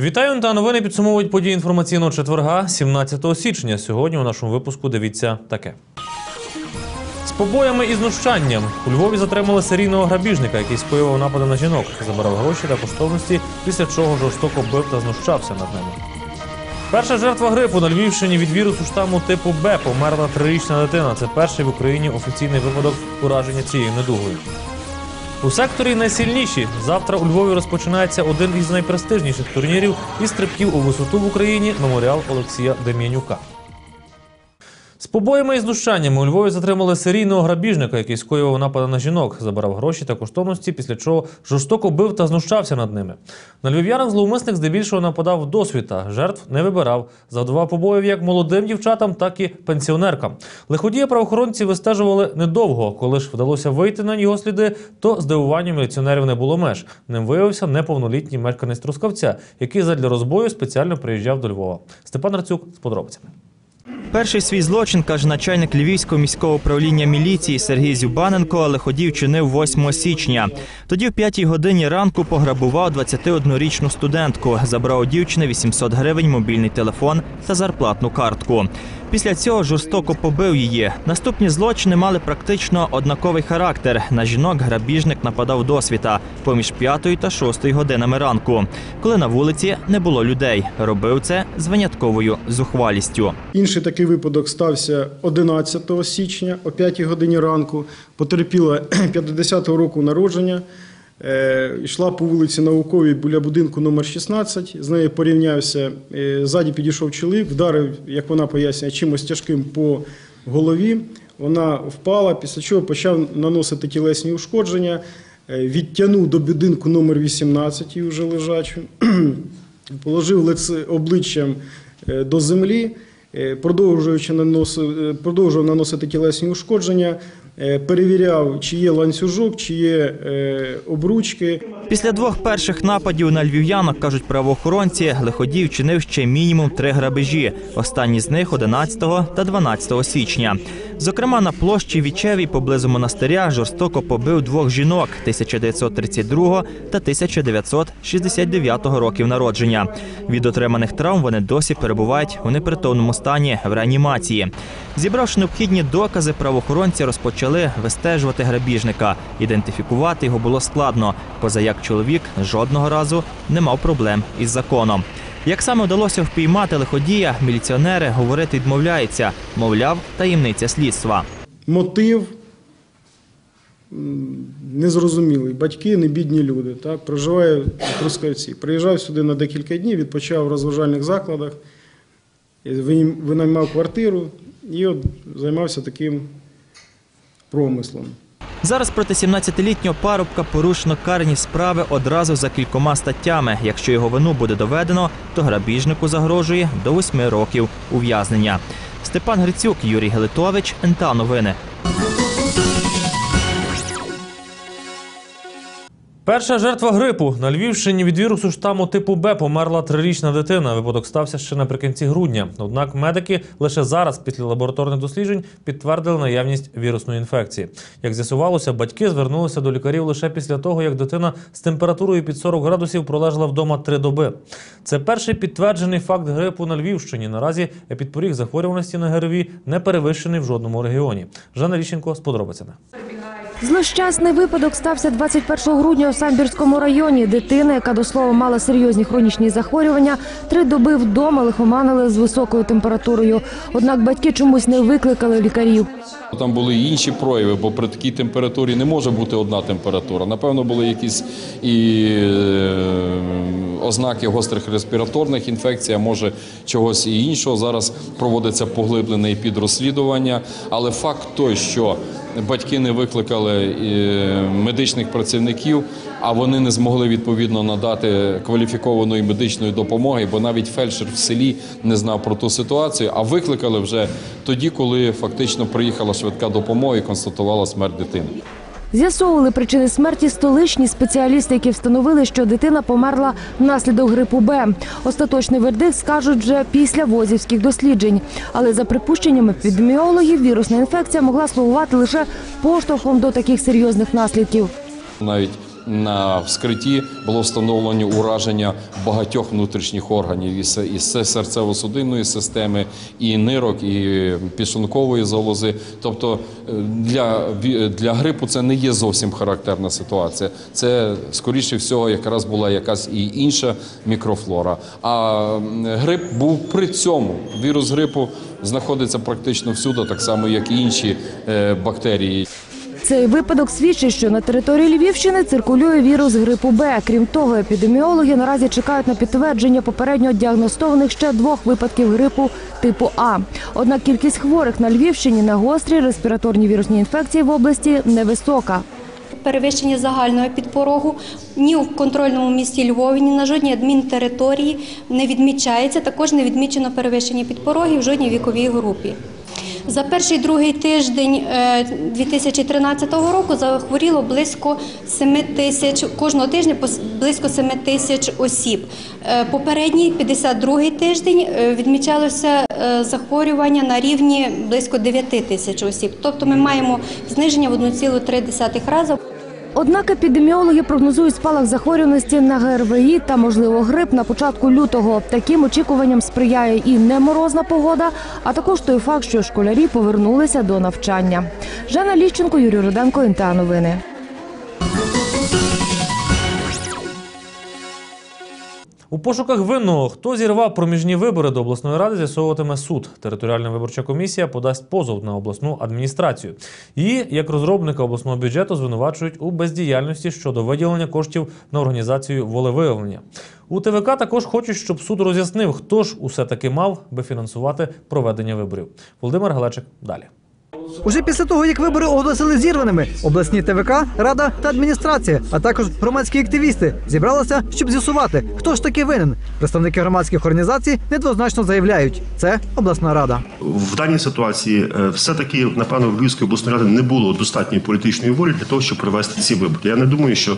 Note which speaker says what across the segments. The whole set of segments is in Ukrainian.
Speaker 1: Вітаю та новини підсумовують події інформаційного четверга, 17 січня. Сьогодні у нашому випуску дивіться таке. З побоями і знущанням у Львові затримали серійного грабіжника, який скоював напади на жінок, забирав гроші та коштовності, після чого жорстоко бив та знущався над ними. Перша жертва грипу на Львівщині від вірусу штаму типу Б померла трирічна дитина. Це перший в Україні офіційний випадок ураження цією недугою. У секторі найсильніші завтра у Львові розпочинається один із найпрестижніших турнірів із стрибків у висоту в Україні меморіал Олексія Дем'янюка. З побоями і знущаннями у Львові затримали серійного грабіжника, який скоював напади на жінок, забирав гроші та коштовності, після чого жорстоко бив та знущався над ними. На львів'янах зловмисник здебільшого нападав досвіта, жертв не вибирав, завдавав побоїв як молодим дівчатам, так і пенсіонеркам. Лиходія правоохоронці вистежували недовго. Коли ж вдалося вийти на його сліди, то здивуванню міліціонерів не було меж. Ним виявився неповнолітній мешканець Трускавця, який задля розбою спеціально приїжджав до Львова. Степан Рацюк з подробицями.
Speaker 2: Перший свій злочин, каже начальник Львівського міського управління міліції Сергій Зюбаненко, але ходів чинив 8 січня. Тоді в 5 годині ранку пограбував 21-річну студентку, забрав у дівчини 800 гривень, мобільний телефон та зарплатну картку. Після цього жорстоко побив її. Наступні злочини мали практично однаковий характер. На жінок грабіжник нападав досвіта поміж 5 та 6 годинами ранку, коли на вулиці не було людей. Робив це з винятковою зухвалістю.
Speaker 3: Інший такий випадок стався 11 січня о 5 годині ранку. Потерпіла 50-го року народження. Е, Йшла по вулиці Науковій біля будинку номер 16. З нею порівнявся. Е, Ззаді підійшов чоловік, вдарив, як вона пояснює, чимось тяжким по голові. Вона впала, після чого почав наносити тілесні ушкодження. Е, Відтягнув до будинку номер 18, і вже лежачу. Положив лице обличчям до землі, продовжуючи наносив, е, продовжував наносити тілесні ушкодження, перевіряв, чи є ланцюжок, чи є е, обручки.
Speaker 2: Після двох перших нападів на львів'янок, кажуть правоохоронці, лиходій вчинив ще мінімум три грабежі. Останні з них 11 та 12 січня. Зокрема, на площі Вічевій поблизу монастиря жорстоко побив двох жінок 1932 та 1969 років народження. Від отриманих травм вони досі перебувають у непритомному стані в реанімації. Зібравши необхідні докази, правоохоронці розпочали вистежувати грабіжника. Ідентифікувати його було складно, поза як чоловік жодного разу не мав проблем із законом. Як саме вдалося впіймати лиходія, міліціонери говорити відмовляються, мовляв, таємниця слідства.
Speaker 3: Мотив незрозумілий. Батьки не бідні люди. Так? Проживає в Трускавці. Приїжджав сюди на декілька днів, відпочив в розважальних закладах, винаймав квартиру і от займався таким промислом.
Speaker 2: Зараз проти 17-літнього парубка порушено карні справи одразу за кількома статтями. Якщо його вину буде доведено, то грабіжнику загрожує до 8 років ув'язнення. Степан Грицюк, Юрій Гелитович, НТА Новини.
Speaker 1: Перша жертва грипу на Львівщині від вірусу штаму типу Б померла трирічна дитина. Випадок стався ще наприкінці грудня. Однак медики лише зараз, після лабораторних досліджень, підтвердили наявність вірусної інфекції. Як з'ясувалося, батьки звернулися до лікарів лише після того, як дитина з температурою під 40 градусів пролежала вдома три доби. Це перший підтверджений факт грипу на Львівщині. Наразі епідпоріг захворюваності на ГРВІ не перевищений в жодному регіоні. Жанна Ліщенко з подробицями.
Speaker 4: Злощасний випадок стався 21 грудня у Самбірському районі. Дитина, яка до слова мала серйозні хронічні захворювання, три доби вдома лихоманили з високою температурою. Однак батьки чомусь не викликали лікарів.
Speaker 5: Там були і інші прояви, бо при такій температурі не може бути одна температура. Напевно, були якісь і е, ознаки гострих респіраторних інфекцій, а може чогось і іншого. Зараз проводиться поглиблене підрозслідування. Але факт той, що батьки не викликали е, медичних працівників, а вони не змогли відповідно надати кваліфікованої медичної допомоги, бо навіть фельдшер в селі не знав про ту ситуацію, а викликали вже тоді, коли фактично приїхала швидка допомога і констатувала смерть дитини.
Speaker 4: З'ясовували причини смерті столичні спеціалісти, які встановили, що дитина померла внаслідок грипу Б. Остаточний вердикт скажуть вже після возівських досліджень. Але за припущеннями епідеміологів, вірусна інфекція могла слугувати лише поштовхом до таких серйозних наслідків.
Speaker 5: Навіть на вскритті було встановлено ураження багатьох внутрішніх органів і се- серцево-судинної системи, і нирок, і підшлункової залози. Тобто е, для, для грипу це не є зовсім характерна ситуація. Це скоріше всього якраз була якась і інша мікрофлора. А грип був при цьому. Вірус грипу знаходиться практично всюди, так само як і інші е, бактерії.
Speaker 4: Цей випадок свідчить, що на території Львівщини циркулює вірус грипу Б. Крім того, епідеміологи наразі чекають на підтвердження попередньо діагностованих ще двох випадків грипу типу А. Однак кількість хворих на Львівщині на гострі респіраторні вірусні інфекції в області невисока.
Speaker 6: перевищення загального підпорогу ні в контрольному місті Львові, ні на жодній адмінтериторії не відмічається. Також не відмічено перевищення підпорогів в жодній віковій групі. За перший другий тиждень е, 2013 року захворіло близько 7 тисяч кожного тижня близько 7 тисяч осіб. Е, Попередній 52 тиждень е, відмічалося е, захворювання на рівні близько 9 тисяч осіб. Тобто ми маємо зниження в 1,3 рази.
Speaker 4: Однак епідеміологи прогнозують спалах захворюваності на ГРВІ та, можливо, грип на початку лютого. Таким очікуванням сприяє і неморозна погода, а також той факт, що школярі повернулися до навчання. Жанна Ліщенко, Юрій Руденко, НТА Новини.
Speaker 1: У пошуках винного, хто зірвав проміжні вибори до обласної ради, з'ясовуватиме суд. Територіальна виборча комісія подасть позов на обласну адміністрацію. Її, як розробника обласного бюджету, звинувачують у бездіяльності щодо виділення коштів на організацію волевиявлення. У ТВК також хочуть, щоб суд роз'яснив, хто ж усе таки мав би фінансувати проведення виборів. Володимир Галечик далі.
Speaker 7: Уже після того, як вибори оголосили зірваними, обласні ТВК, рада та адміністрація, а також громадські активісти зібралися, щоб з'ясувати, хто ж таки винен. Представники громадських організацій недвозначно заявляють, це обласна рада.
Speaker 8: В даній ситуації е, все-таки, напевно, в Львівської обласної ради не було достатньої політичної волі для того, щоб провести ці вибори. Я не думаю, що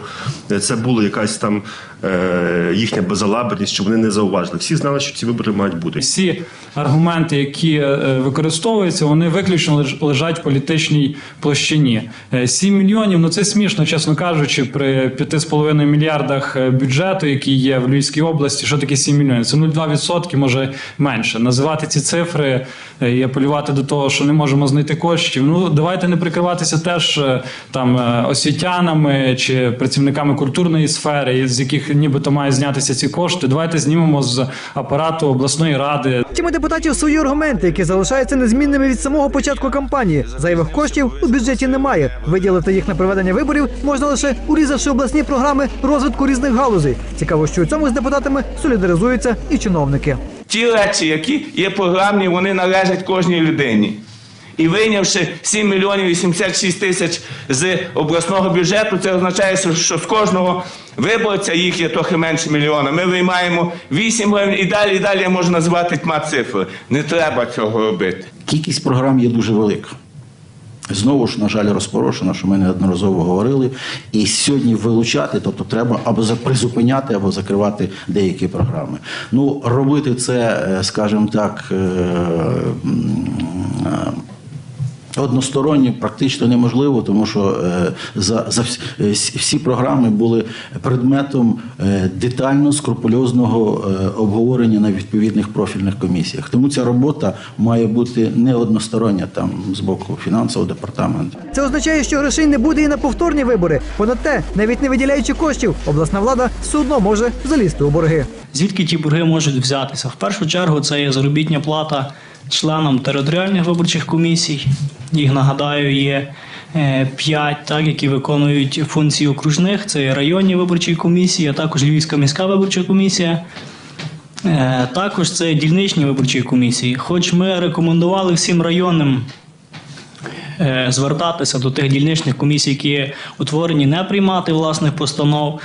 Speaker 8: е, це була якась там е, їхня безалаберність, що вони не зауважили. Всі знали, що ці вибори мають бути.
Speaker 9: Всі аргументи, які використовуються, вони виключно леж- лежать в політичній площині. Е, 7 мільйонів ну це смішно, чесно кажучи, при 5,5 мільярдах е, бюджету, який є в Львівській області. Що таке 7 мільйонів? Це 0,2%, може менше. Називати ці цифри е, і апелювати до того, що не можемо знайти коштів. Ну давайте не прикриватися теж е, там е, освітянами чи працівниками культурної сфери, з яких нібито мають знятися ці кошти. Давайте знімемо з апарату обласної ради.
Speaker 7: Втім, у депутатів свої аргументи, які залишаються незмінними від самого початку кампанії. Зайвих коштів у бюджеті немає. Виділити їх на проведення виборів можна лише урізавши обласні програми розвитку різних галузей. Цікаво, що у цьому з депутатами солідаризуються і чиновники.
Speaker 10: Ті речі, які є програмні, вони належать кожній людині. І вийнявши 7 мільйонів 86 тисяч з обласного бюджету, це означає, що- що з кожного виборця їх є трохи менше мільйона. Ми виймаємо 8 гривень і далі, і далі я можу назвати тьма цифри. Не треба цього робити.
Speaker 11: Кількість програм є дуже велика. Знову ж, на жаль, розпорошена, що ми неодноразово говорили. І сьогодні вилучати, тобто треба або призупиняти, або закривати деякі програми. Ну, робити це, е, скажімо так. М, Односторонньо практично неможливо, тому що е, за, за е, всі програми були предметом е, детально скрупульозного обговорення на відповідних профільних комісіях. Тому ця робота має бути не одностороння там з боку фінансового департаменту.
Speaker 7: Це означає, що грошей не буде і на повторні вибори. Понад те, навіть не виділяючи коштів, обласна влада все одно може залізти у борги.
Speaker 12: Звідки ті борги можуть взятися? В першу чергу це є заробітня плата членам територіальних виборчих комісій. Їх нагадаю, є е, п'ять, так, які виконують функції окружних. Це районні виборчі комісії, а також Львівська міська виборча комісія. Е, Також це дільничні виборчі комісії. Хоч ми рекомендували всім районним е, звертатися до тих дільничних комісій, які утворені, не приймати власних постанов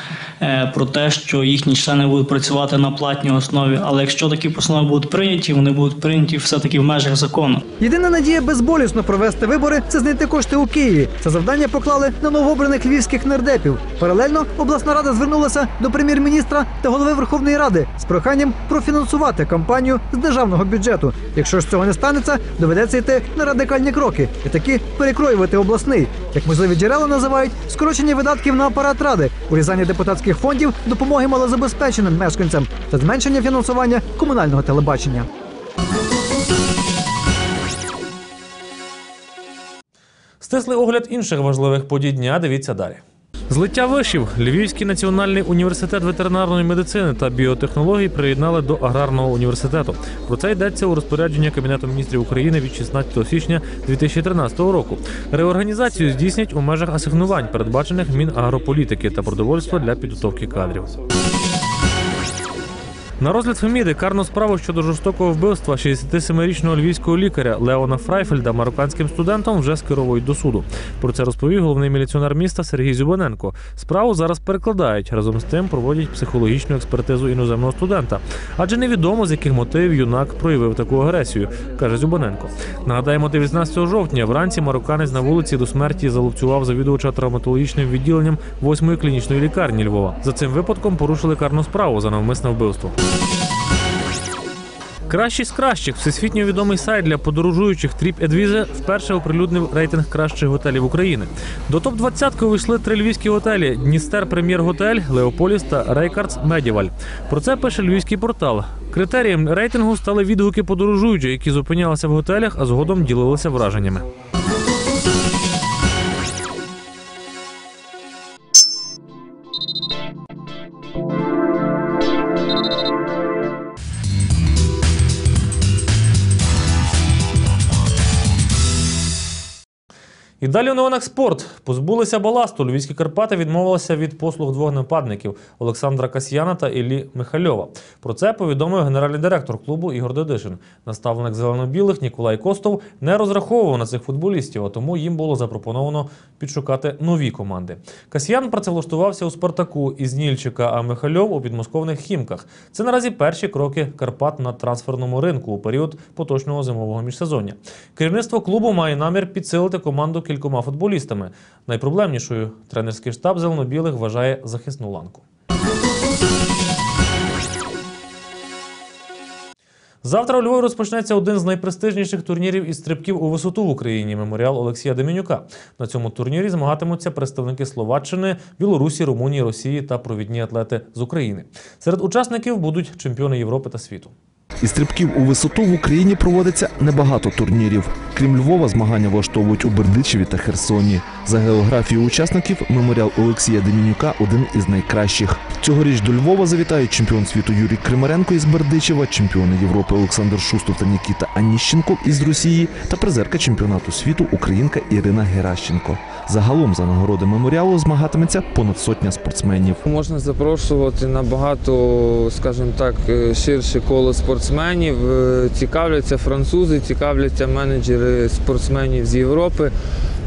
Speaker 12: про те, що їхні члени будуть працювати на платній основі. Але якщо такі постанови будуть прийняті, вони будуть прийняті все-таки в межах закону.
Speaker 7: Єдина надія безболісно провести вибори це знайти кошти у Києві. Це завдання поклали на новообраних львівських нардепів. Паралельно обласна рада звернулася до прем'єр-міністра та голови Верховної Ради з проханням профінансувати кампанію з державного бюджету. Якщо ж цього не станеться, доведеться йти на радикальні кроки і таки перекроювати обласний. Як можливі джерела називають скорочення видатків на апарат ради, урізання депутатських фондів, допомоги малозабезпеченим мешканцям та зменшення фінансування комунального телебачення.
Speaker 1: Стислий огляд інших важливих подій дня. Дивіться далі. Злиття вишів Львівський національний університет ветеринарної медицини та біотехнологій приєднали до аграрного університету. Про це йдеться у розпорядженні Кабінету міністрів України від 16 січня 2013 року. Реорганізацію здійснять у межах асигнувань, передбачених Мінагрополітики та продовольства для підготовки кадрів. На розгляд Феміди карну справу щодо жорстокого вбивства 67-річного львівського лікаря Леона Фрайфельда марокканським студентом вже скеровують до суду. Про це розповів головний міліціонер міста Сергій Зюбаненко. Справу зараз перекладають. Разом з тим проводять психологічну експертизу іноземного студента. Адже невідомо з яких мотивів юнак проявив таку агресію, каже Зюбаненко. Нагадаємо, 19 жовтня вранці марокканець на вулиці до смерті залупцював завідувача травматологічним відділенням 8-ї клінічної лікарні Львова. За цим випадком порушили карну справу за навмисне вбивство. Кращий з кращих всесвітньо відомий сайт для подорожуючих TripAdvisor вперше оприлюднив рейтинг кращих готелів України. До топ 20 увійшли три львівські готелі: Дністер Прем'єр Готель, Леополіс та Рейкардс Медіваль. Про це пише львівський портал. Критерієм рейтингу стали відгуки подорожуючих, які зупинялися в готелях, а згодом ділилися враженнями. І далі у новинах спорт. Позбулися баласту. Львівські Карпати відмовилися від послуг двох нападників Олександра Касьяна та Іллі Михальова. Про це повідомив генеральний директор клубу Ігор Дедишин. Наставник зелено-білих Ніколай Костов не розраховував на цих футболістів, а тому їм було запропоновано підшукати нові команди. Касьян працевлаштувався у Спартаку із Нільчика, а Михальов у підмосковних хімках. Це наразі перші кроки Карпат на трансферному ринку у період поточного зимового міжсезоння. Керівництво клубу має намір підсилити команду кількома футболістами. Найпроблемнішою тренерський штаб зеленобілих вважає захисну ланку. Завтра у Львові розпочнеться один з найпрестижніших турнірів із стрибків у висоту в Україні меморіал Олексія Демінюка. На цьому турнірі змагатимуться представники Словаччини, Білорусі, Румунії, Росії та провідні атлети з України. Серед учасників будуть чемпіони Європи та світу.
Speaker 13: Із стрибків у висоту в Україні проводиться небагато турнірів. Крім Львова, змагання влаштовують у Бердичеві та Херсоні. За географією учасників меморіал Олексія Демінюка один із найкращих. Цьогоріч до Львова завітають чемпіон світу Юрій Кримаренко із Бердичева, чемпіони Європи Олександр Шустов та Нікіта Аніщенко із Росії та призерка чемпіонату світу Українка Ірина Геращенко. Загалом за нагороди меморіалу змагатиметься понад сотня спортсменів.
Speaker 14: Можна запрошувати набагато, скажімо так, е, ширше коло спортсменів. Е, Цікавляться французи, цікавляться менеджери спортсменів з Європи.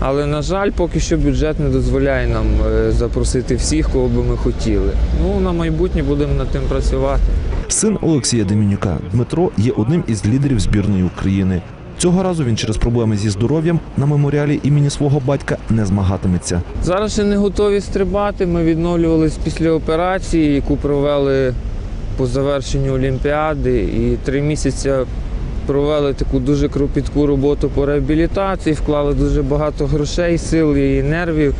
Speaker 14: Але, на жаль, поки що бюджет не дозволяє нам е, запросити всіх, кого би ми хотіли. Ну, на майбутнє будемо над тим працювати.
Speaker 13: Син Олексія Демінюка Дмитро є одним із лідерів збірної України. Цього разу він через проблеми зі здоров'ям на меморіалі імені свого батька не змагатиметься.
Speaker 14: Зараз ще не готові стрибати. Ми відновлювалися після операції, яку провели по завершенню Олімпіади. І три місяці провели таку дуже кропітку роботу по реабілітації, вклали дуже багато грошей, сил і нервів.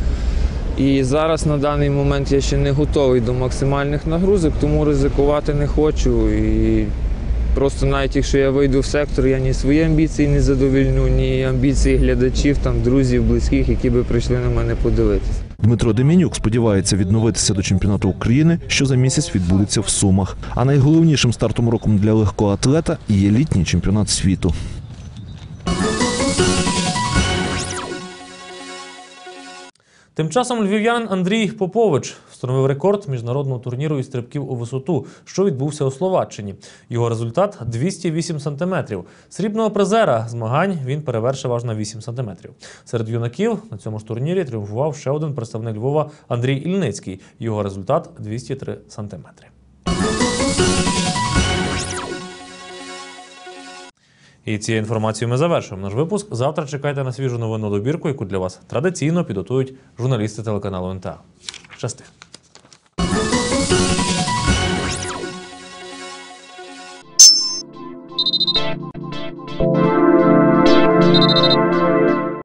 Speaker 14: І зараз на даний момент я ще не готовий до максимальних нагрузок, тому ризикувати не хочу. І просто навіть якщо я вийду в сектор, я ні свої амбіції не задовільню, ні амбіції глядачів, там, друзів, близьких, які би прийшли на мене подивитися.
Speaker 13: Дмитро Демінюк сподівається відновитися до чемпіонату України, що за місяць відбудеться в Сумах. А найголовнішим стартом роком для легкого атлета є літній чемпіонат світу.
Speaker 1: Тим часом львів'янин Андрій Попович встановив рекорд міжнародного турніру із стрибків у висоту, що відбувся у Словаччині. Його результат 208 сантиметрів. Срібного призера змагань він перевершив аж на 8 сантиметрів. Серед юнаків на цьому ж турнірі тріумфував ще один представник Львова Андрій Ільницький. Його результат 203 сантиметри. І цією інформацією ми завершуємо наш випуск. Завтра чекайте на свіжу новинну добірку, яку для вас традиційно підготують журналісти телеканалу НТА. Щасти!